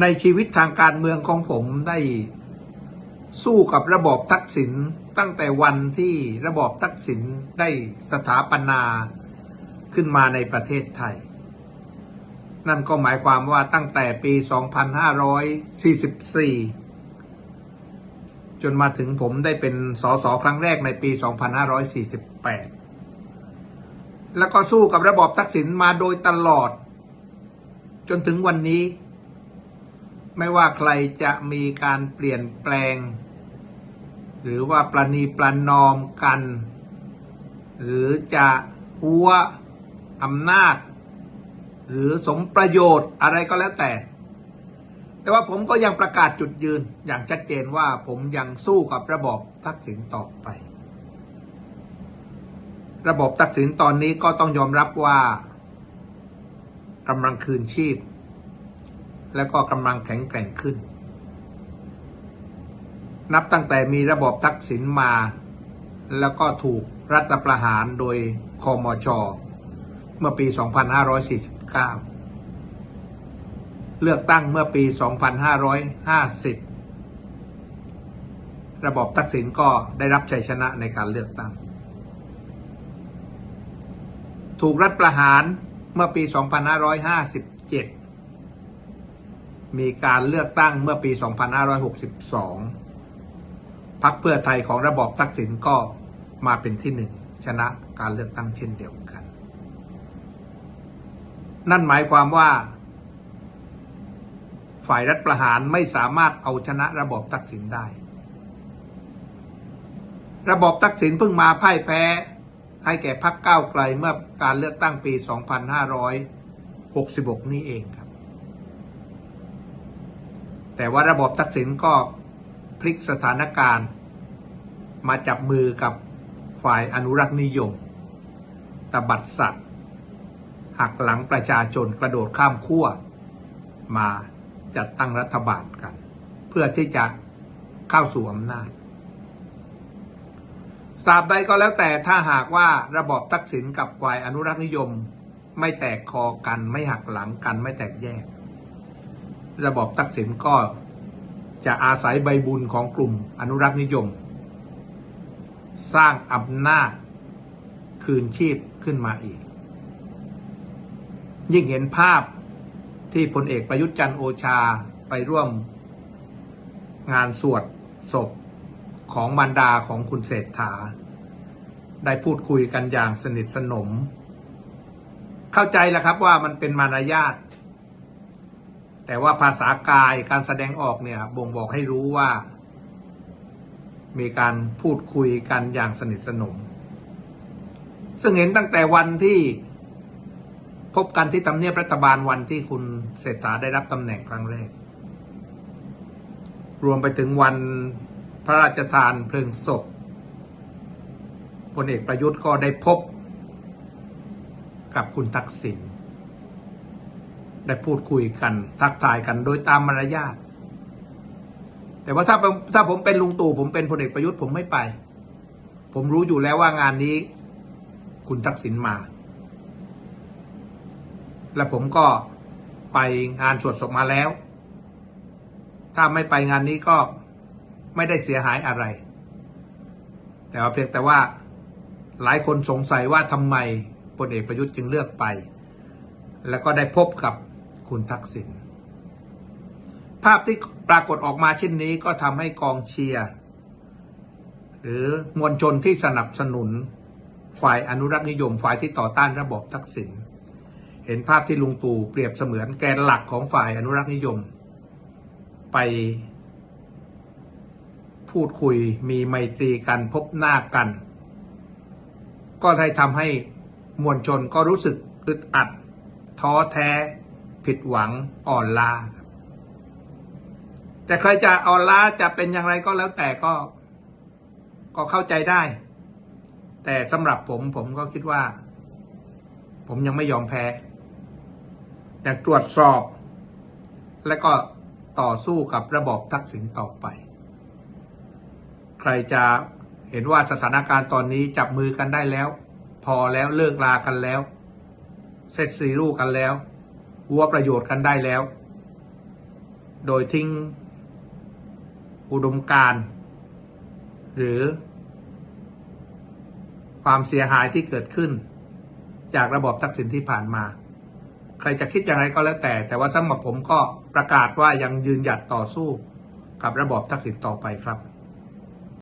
ในชีวิตทางการเมืองของผมได้สู้กับระบอบทักษิณตั้งแต่วันที่ระบอบทักษิณได้สถาปนาขึ้นมาในประเทศไทย นั่นก็หมายความว่าตั้งแต่ปี 2544 จนมาถึงผมได้เป็นสสครั้งแรกในปี 2548 แล้วก็สู้กับระบอบทักษิณมาโดยตลอด จนถึงวันนี้ ไม่ว่าใครจะมีการเปลี่ยนแปลง หรือว่าประนีประนอมกัน หรือจะหัวอำนาจ หรือสมประโยชน์อะไรก็แล้วแต่ แต่ว่าผมก็ยังประกาศจุดยืนอย่างชัดเจนว่าผมยังสู้กับระบอบทักษิณต่อไป ระบบทักษิณตอนนี้ก็ต้องยอมรับว่ากำลังคืนชีพ และก็กำลังแข็งแกร่งขึ้น นับตั้งแต่มีระบบทักษิณมา แล้วก็ถูกรัฐประหารโดยคอมช เมื่อปี 2549 เลือกตั้งเมื่อปี 2550 ระบบทักษิณก็ได้รับชัยชนะในการเลือกตั้ง ถูกรัฐประหารเมื่อปี 2557 มีการเลือกตั้งเมื่อปี 2562 พักเพื่อไทยของระบอบทักษิณก็มาเป็นที่หนึ่งชนะการเลือกตั้งเช่นเดียวกัน นั่นหมายความว่า ฝ่ายรัฐประหารไม่สามารถเอาชนะระบอบทักษิณได้ ระบอบทักษิณเพิ่งมาพ่ายแพ้ ให้แก่พรรคก้าวไกลเมื่อการเลือกตั้งปี 2566 นี้เองครับ แต่ว่าระบบทักษิณก็พลิกสถานการณ์ มาจับมือกับฝ่ายอนุรักษ์นิยมตบัดสัตว์ หักหลังประชาชนกระโดดข้ามขั้ว มาจัดตั้งรัฐบาลกัน เพื่อที่จะเข้าสู่อำนาจสาบใดก็แล้วแต่ถ้าหากว่าระบอบทักษิณกับฝ่ายอนุรักษ์นิยม ไม่แตกคอกันไม่หักหลังกันไม่แตกแยก ระบอบทักษิณก็จะอาศัยใบบุญของกลุ่มอนุรักษ์นิยม สร้างอำนาจคืนชีพขึ้นมาอีก ยิ่งเห็นภาพที่พลเอกประยุทธ์จันโอชาไปร่วมงานสวดศพของมารดาของคุณเศรษฐา ได้พูดคุยกันอย่างสนิทสนม เข้าใจแล้วครับว่ามันเป็นมารยาท แต่ว่าภาษากายการแสดงออกเนี่ยบ่งบอกให้รู้ว่า มีการพูดคุยกันอย่างสนิทสนม ซึ่งเห็นตั้งแต่วันที่พบกันที่ทำเนียบรัฐบาลวันที่คุณเศรษฐาได้รับตำแหน่งครั้งแรก รวมไปถึงวันพระราชทานเพลิงศพพลเอกประยุทธ์ก็ได้พบกับคุณทักษิณ ได้พูดคุยกัน ทักทายกันโดยตามมารยาทแต่ว่าถ้าถ้าผมเป็นลุงตู่ผมเป็นพลเอกประยุทธ์ผมไม่ไป ผมรู้อยู่แล้วว่างานนี้ คุณทักษิณมา และผมก็ไปงานสวดศพมาแล้ว ถ้าไม่ไปงานนี้ก็ไม่ได้เสียหายอะไร แต่ว่าเพียงแต่ว่าหลายคนสงสัยว่าทำไมพลเอกประยุทธ์จึงเลือกไป แล้วก็ได้พบกับ คุณทักษิณภาพที่ปรากฏออกมาเช่นนี้ก็ทำให้กองเชียร์ หรือมวลชนที่สนับสนุนฝ่ายอนุรักษ์นิยมฝ่ายที่ต่อต้านระบบทักษิณเห็นภาพที่ลุงตู่เปรียบเสมือนแกนหลักของฝ่ายอนุรักษ์นิยม ไปพูดคุยมีไมตรีกันพบหน้ากัน ก็ได้ทำให้มวลชนก็รู้สึกอึดอัด ท้อแท้ ผิดหวังอ่อนล้าแต่ใครจะอ่อนล้าจะเป็นอย่างไรก็แล้วแต่ก็ ก็เข้าใจได้ แต่สำหรับผมผมก็คิดว่า ผมยังไม่ยอมแพ้อยากตรวจสอบ และก็ต่อสู้กับระบบทักษิณต่อไป ใครจะเห็นว่าสถานการณ์ตอนนี้จับมือกันได้แล้ว พอแล้วเลิกลากันแล้ว เสร็จสีรูกันแล้ว วัวประโยชน์กันได้แล้ว โดยทิ้งอุดมการ หรือ ความเสียหายที่เกิดขึ้น จากระบบทักษิณที่ผ่านมา ใครจะคิดอย่างไรก็แล้วแต่ แต่ว่าสำหรับผมก็ประกาศว่ายังยืนหยัดต่อสู้กับระบบทักษิณต่อไปครับ